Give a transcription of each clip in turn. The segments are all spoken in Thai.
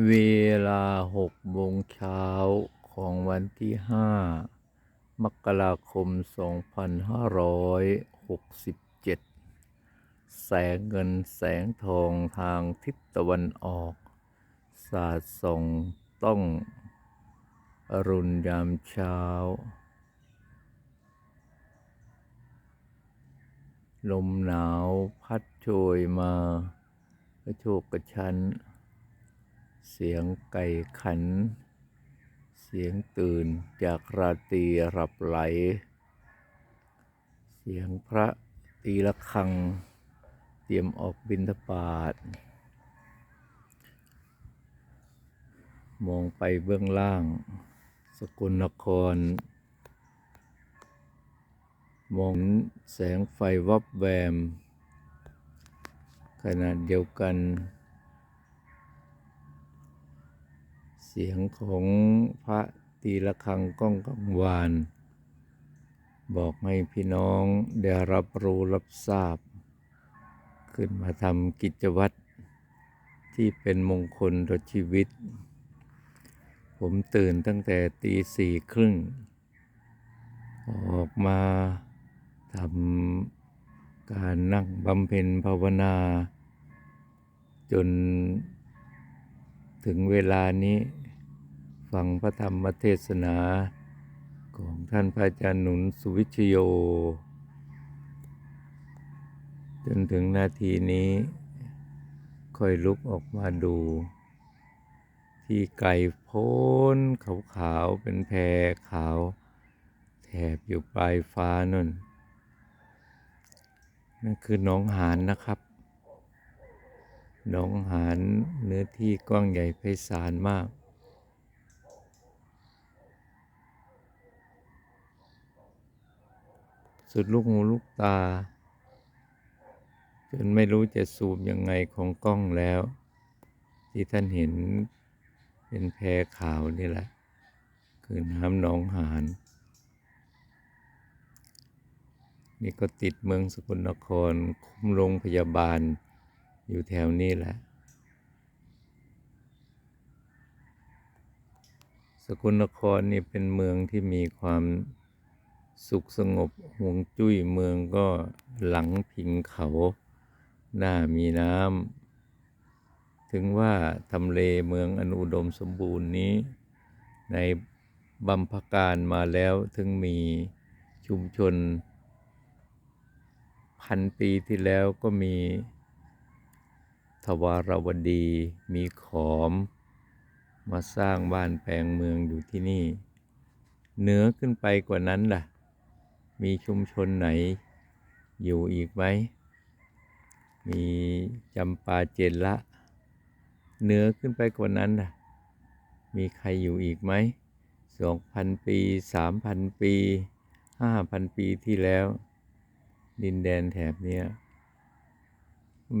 เวลาหกโมงเช้าของวันที่ห้ามกราคม 2567 แสงเงินแสงทองทางทิศตะวันออก สาดส่องต้อง อรุณยามเช้า ลมหนาวพัดโชยมา กระโชกกระชั้น เสียงไก่ขัน เสียงตื่นจากราตรีหลับไหล เสียงพระตีละครัง เตรียมออกบิณฑบาตมองไปเบื้องล่าง สกลนคร มองแสงไฟวับแวมขณะเดียวกัน เสียงของพระตีละครังก้องกังวาน บอกให้พี่น้องได้รับรู้รับทราบ ขึ้นมาทำกิจวัตรที่เป็นมงคลต่อชีวิต ผมตื่นตั้งแต่ตีสี่ครึ่ง ออกมาทำการนั่งบำเพ็ญภาวนา จนถึงเวลานี้ ฟังพระธรรมเทศนาของท่านพระอาจารย์หนุนสุวิชโย จนถึงนาทีนี้ ค่อยลุกออกมาดู ที่ไกลโพ้นขาวๆเป็นแพรขาว แถบอยู่ปลายฟ้านั่นนั่นคือหน้องหานนะครับหน้องหานเนื้อที่กว้างใหญ่ไพศาลมาก สุดลูกหูลูกตา จนไม่รู้จะซูมยังไงของกล้องแล้ว ที่ท่านเห็นเป็นแพรขาวนี่แหละ คือน้ำหนองหานนี่ก็ติดเมืองสกลนคร คุ้มโรงพยาบาลอยู่แถวนี้แหละ สกลนครนี่เป็นเมืองที่มีความ สุขสงบห่วงจุ้ยเมืองก็หลังพิงเขา หน้ามีน้ำ ถึงว่าทำเลเมืองอนุดมสมบูรณ์นี้ ในบัมพการมาแล้วถึงมีชุมชน พันปีที่แล้วก็มีทวารวดี มีขอม มาสร้างบ้านแปลงเมืองอยู่ที่นี่ เหนือขึ้นไปกว่านั้นล่ะ มีชุมชนไหนอยู่อีกไหม มีจำปาเจนละเหนือขึ้นไปกว่านั้นล่ะมีใครอยู่อีกไหมสองพันปีสามพันปีห้าพันปีที่แล้ว ดินแดนแถบเนี้ย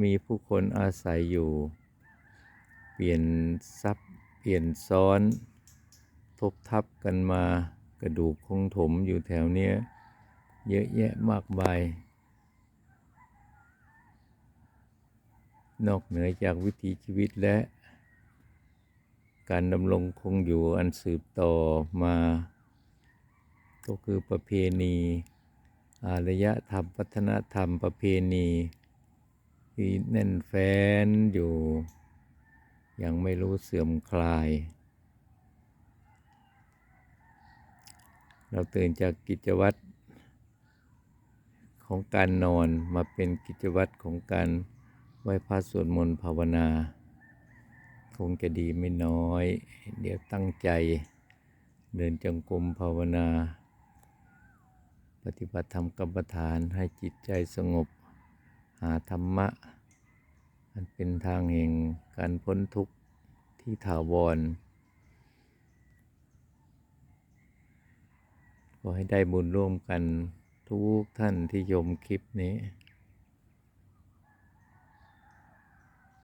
มีผู้คนอาศัยอยู่ เปลี่ยนซับเปลี่ยนซ้อน ทบทับกันมากระดูกคงถมอยู่แถวเนี้ย เยอะแยะมากมาย นอกเหนือจากวิถีชีวิตและ การดำรงคงอยู่อันสืบต่อมา ก็คือประเพณี อารยธรรมวัฒนธรรมประเพณีที่แน่นแฟ้นอยู่ ยังไม่รู้เสื่อมคลายเราตื่นจากกิจวัตร ของการนอนมาเป็นกิจวัตรของการไหว้พระสวดมนต์ภาวนา คงจะดีไม่น้อย เดี๋ยวตั้งใจ เดินจงกรมภาวนา ปฏิบัติธรรมกรรมฐานให้จิตใจสงบ หาธรรมะ อันเป็นทางแห่งการพ้นทุกข์ที่ถาวรขอให้ได้บุญร่วมกัน ทุกท่านที่ชมคลิปนี้